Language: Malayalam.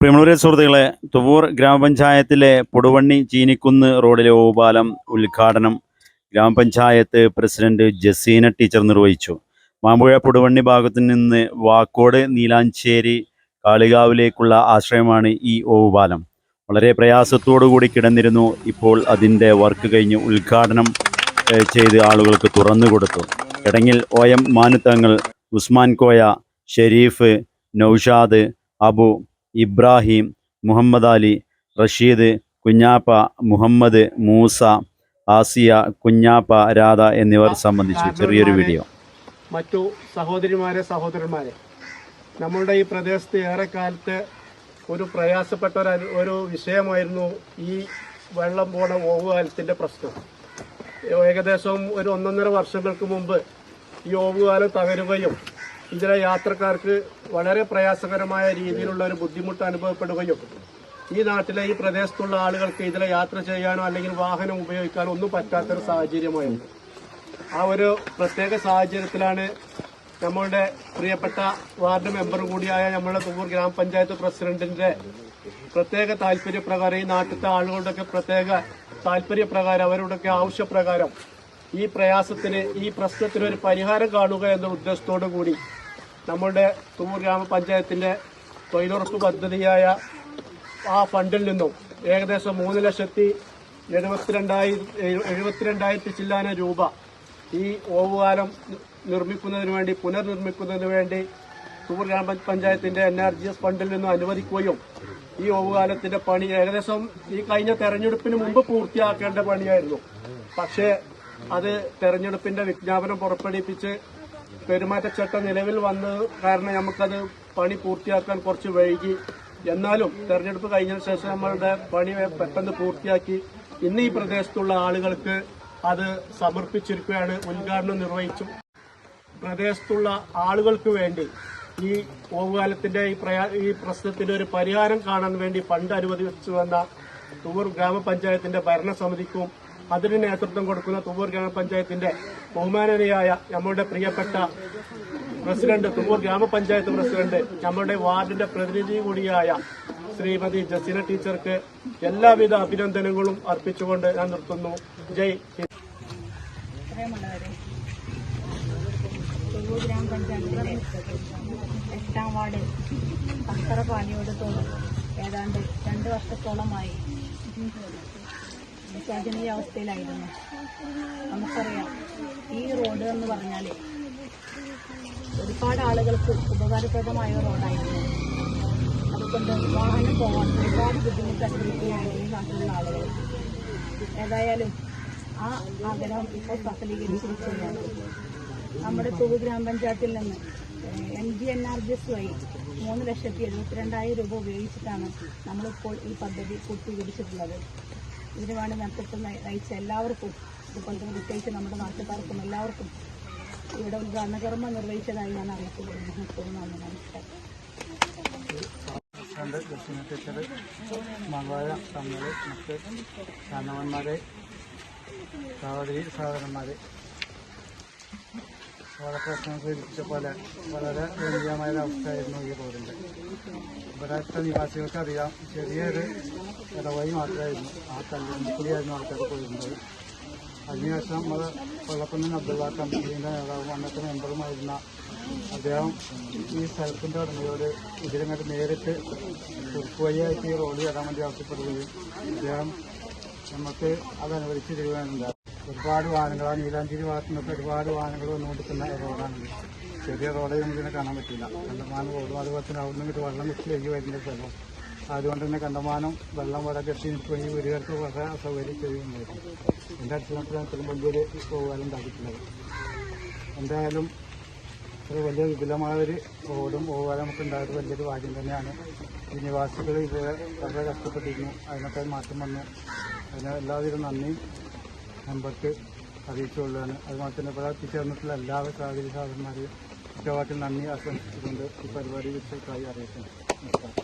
പ്രിയമുള്ളവരെ സുഹൃത്തുക്കളെ തുവൂർ ഗ്രാമപഞ്ചായത്തിലെ പൊടുവണ്ണി ചീനിക്കുന്ന് റോഡിലെ ഓപാലം ഉദ്ഘാടനം ഗ്രാമപഞ്ചായത്ത് പ്രസിഡന്റ് ജസീന ടീച്ചർ നിർവഹിച്ചു. മാമ്പുഴ പൊടുവണ്ണി ഭാഗത്തു നിന്ന് വാക്കോട് നീലാഞ്ചേരി കാളികാവിലേക്കുള്ള ആശ്രയമാണ് ഈ ഓപാലം. വളരെ പ്രയാസത്തോടു കൂടി കിടന്നിരുന്നു. ഇപ്പോൾ അതിന്റെ വർക്ക് കഴിഞ്ഞ് ഉദ്ഘാടനം ചെയ്ത് ആളുകൾക്ക് തുറന്നു കൊടുത്തു. ചടങ്ങിൽ ഒ എം മാനുത്തങ്ങൾ ഉസ്മാൻ കോയ ഷെരീഫ് നൌഷാദ് അബു ഇബ്രാഹിം മുഹമ്മദ് അലി റഷീദ് കുഞ്ഞാപ്പ മുഹമ്മദ് മൂസ ആസിയ കുഞ്ഞാപ്പ രാധ എന്നിവർ സംബന്ധിച്ചു ചെറിയൊരു വീഡിയോ. മറ്റു സഹോദരിമാരെ സഹോദരന്മാരെ നമ്മളുടെ ഈ പ്രദേശത്ത് ഏറെക്കാലത്ത് ഒരു പ്രയാസപ്പെട്ട ഒരു ഒരു വിഷയമായിരുന്നു ഈ വെള്ളം പോണ ഓവുകാലത്തിന്റെ പ്രശ്നം. ഏകദേശം ഒരു ഒന്നൊന്നര വർഷങ്ങൾക്ക് മുമ്പ് ഈ ഓവുകാലം തകരുകയും ഇതിലെ യാത്രക്കാർക്ക് വളരെ പ്രയാസകരമായ രീതിയിലുള്ള ഒരു ബുദ്ധിമുട്ട് അനുഭവപ്പെടുകയും ഈ നാട്ടിലെ ഈ പ്രദേശത്തുള്ള ആളുകൾക്ക് ഇതിലെ യാത്ര ചെയ്യാനോ അല്ലെങ്കിൽ വാഹനം ഉപയോഗിക്കാനോ ഒന്നും പറ്റാത്തൊരു സാഹചര്യമായിരുന്നു ആ ഒരു പ്രത്യേക സാഹചര്യത്തിലാണ് നമ്മളുടെ പ്രിയപ്പെട്ട വാർഡ് മെമ്പർ കൂടിയായ നമ്മുടെ തുമ്പൂർ ഗ്രാമപഞ്ചായത്ത് പ്രസിഡന്റിന്റെ പ്രത്യേക താല്പര്യപ്രകാരം ഈ നാട്ടിലത്തെ ആളുകളുടെയൊക്കെ പ്രത്യേക താല്പര്യപ്രകാരം അവരുടെയൊക്കെ ആവശ്യപ്രകാരം ഈ പ്രയാസത്തിന് ഈ പ്രശ്നത്തിന് ഒരു പരിഹാരം കാണുക എന്ന ഉദ്ദേശത്തോടു കൂടി നമ്മളുടെ തുമ്പൂർ ഗ്രാമപഞ്ചായത്തിന്റെ തൊഴിലുറപ്പ് പദ്ധതിയായ ആ ഫണ്ടിൽ നിന്നും ഏകദേശം മൂന്ന് ലക്ഷത്തി എഴുപത്തിരണ്ടായി എഴുപത്തിരണ്ടായിരത്തി ചില്ലാന രൂപ ഈ ഓവുകാലം നിർമ്മിക്കുന്നതിന് വേണ്ടി പുനർനിർമ്മിക്കുന്നതിന് വേണ്ടി തൂർ ഗ്രാമപഞ്ചായത്തിന്റെ എൻ ആർ ജി എസ് ഫണ്ടിൽ നിന്നും അനുവദിക്കുകയും ഈ ഓവുകാലത്തിന്റെ പണി ഏകദേശം ഈ കഴിഞ്ഞ തെരഞ്ഞെടുപ്പിന് മുമ്പ് പൂർത്തിയാക്കേണ്ട പണിയായിരുന്നു. പക്ഷേ അത് തെരഞ്ഞെടുപ്പിന്റെ വിജ്ഞാപനം പുറപ്പെടുവിപ്പിച്ച് പെരുമാറ്റച്ചട്ടം നിലവിൽ വന്നത് കാരണം നമുക്കത് പണി പൂർത്തിയാക്കാൻ കുറച്ച് വൈകി. എന്നാലും തെരഞ്ഞെടുപ്പ് കഴിഞ്ഞ ശേഷം നമ്മളുടെ പണി പെട്ടെന്ന് പൂർത്തിയാക്കി. ഇന്ന് ഈ പ്രദേശത്തുള്ള ആളുകൾക്ക് അത് സമർപ്പിച്ചിരിക്കുകയാണ് ഉദ്ഘാടനം നിർവഹിച്ചു. പ്രദേശത്തുള്ള ആളുകൾക്ക് വേണ്ടി ഈ ഓവുകാലത്തിന്റെ ഈ പ്രയാ ഈ പ്രശ്നത്തിന്റെ ഒരു പരിഹാരം കാണാൻ വേണ്ടി ഫണ്ട് അനുവദിച്ചു വന്ന തുവൂർ ഗ്രാമപഞ്ചായത്തിന്റെ ഭരണസമിതിക്കും അതിന് നേതൃത്വം കൊടുക്കുന്ന തുവൂർ ഗ്രാമപഞ്ചായത്തിന്റെ ബഹുമാനീയായ നമ്മുടെ പ്രിയപ്പെട്ട പ്രസിഡന്റ് തുവൂർ ഗ്രാമപഞ്ചായത്ത് പ്രസിഡന്റ് നമ്മുടെ വാർഡിന്റെ പ്രതിനിധി കൂടിയായ ശ്രീമതി ജസീന ടീച്ചർക്ക് എല്ലാവിധ അഭിനന്ദനങ്ങളും അർപ്പിച്ചുകൊണ്ട് ഞാൻ നിർത്തുന്നു. ജയ് എട്ടാം വാർഡ് പാലിയോട് തോന്നും. ഏതാണ്ട് രണ്ട് വർഷത്തോളമായി. ശോചനീയ അവസ്ഥയിലായിരുന്നു നമുക്കറിയാം ഈ റോഡ് എന്ന് പറഞ്ഞാൽ ഒരുപാട് ആളുകൾക്ക് ഉപകാരപ്രദമായ റോഡായിരുന്നു. അതുകൊണ്ട് വാഹനം പോകാൻ ഒരുപാട് ബുദ്ധിമുട്ട് അനുഭവിക്കുകയാണ് ഈ നാട്ടിലുള്ള ആളുകൾ. ഏതായാലും ആ ആഗ്രഹം ഇപ്പോൾ സഫലീകരിച്ചിരിക്കുകയാണ്. നമ്മുടെ തൂവ് ഗ്രാമപഞ്ചായത്തിൽ നിന്ന് M G N R G S വഴി മൂന്ന് ലക്ഷത്തി എഴുപത്തിരണ്ടായിരം രൂപ ഉപയോഗിച്ചിട്ടാണ് നമ്മളിപ്പോൾ ഈ പദ്ധതി പൂർത്തീകരിച്ചിട്ടുള്ളത്. ഇതിനു വേണ്ടി നേതൃത്വം നയി- നയിച്ച എല്ലാവർക്കും അതുപോലെ തന്നെ പ്രത്യേകിച്ച് നമ്മുടെ നാട്ടുകാർക്കും എല്ലാവർക്കും ഇവിടെ ഒരു നിർവഹിച്ചതായി ഞാൻ അറിയിച്ചുകൊള്ളുന്നു നിർത്തുന്നു നന്ദി നമസ്കാരം. മറ്റ് കാരണവന്മാരെ സഹോദരി സഹോദരന്മാരെ. പ്രശ്നം സൂചിപ്പിച്ച പോലെ വളരെ ഒരു അവസ്ഥയായിരുന്നു ഈ റോഡിന്റെ. ഇവിടുത്തെ നിവാസികൾക്ക് അറിയാം? ചെറിയൊരു ഇടവഴി മാത്രമായിരുന്നു. ആ കല്ലുകൂടിയായിരുന്നു ആൾക്കാർ പോയിരുന്നത്. അതിനുശേഷം നമ്മൾ കൊള്ളക്കുന്നൻ അബ്ദുള്ള കമ്പനിയുടെ നേതാവും അന്നത്തെ മെമ്പറുമായിരുന്ന അദ്ദേഹം ഈ സ്ഥലത്തിന്റെ ഉടമയോട് ഇതിലങ്ങോട്ട് നേരിട്ട് കുറുക്ക് വഴിയായിട്ട് ഈ റോഡ് കയറാൻ വേണ്ടി ആവശ്യപ്പെടുകയും അദ്ദേഹം നമുക്ക് അത് അനുവദിച്ച് ഒരുപാട് വാഹനങ്ങൾ ആ നീലാഞ്ചേരി ഭാഗത്തു നിന്നൊക്കെ ഒരുപാട് വാഹനങ്ങൾ വന്നുകൊണ്ടിരിക്കുന്ന റോഡാണ് ചെറിയ റോഡ് ഇതിനെ കാണാൻ പറ്റില്ല. കണ്ടമാനം റോഡും അതുപോലെ തന്നെ അവിടെ നിന്നിട്ട് വെള്ളം വെച്ച് കഴുകി വരുന്ന സ്ഥലം അതുകൊണ്ട് തന്നെ കണ്ടമാനം വെള്ളം വളരെ പോയി നിൽക്കുകയും വീടുകൾക്ക് വളരെ അസൗകര്യം ചെയ്യുന്നുണ്ടായിരുന്നു എന്റെ അടിസ്ഥാനത്തിലാണ് ഇത്രയും വലിയൊരു പോകാനും ഉണ്ടാക്കിയിട്ടുള്ളത് എന്തായാലും ഒരു വലിയ വിപുലമായ ഒരു റോഡും പോകാനും നമുക്ക് ഉണ്ടായത് വലിയൊരു ഭാഗ്യം തന്നെയാണ്. ഈ നിവാസികൾ ഇതുവരെ വളരെ കഷ്ടപ്പെട്ടിരുന്നു. അതിനൊക്കെ മാറ്റം വന്നു. അതിന് എല്ലാവിധ നന്ദിയും. മെമ്പർക്ക് അറിയിച്ചുകൊള്ളുകയാണ്. അതുപോലെ തന്നെ ഇവിടെ എത്തിച്ചേർന്നിട്ടുള്ള എല്ലാ സാഹചര്യ സാധനന്മാരെയും കുറ്റവാക്കിൽ നന്ദി ആശംസിച്ചുകൊണ്ട് ഈ പരിപാടി വിജയിക്കായി അറിയിക്കുന്നു. നമസ്കാരം.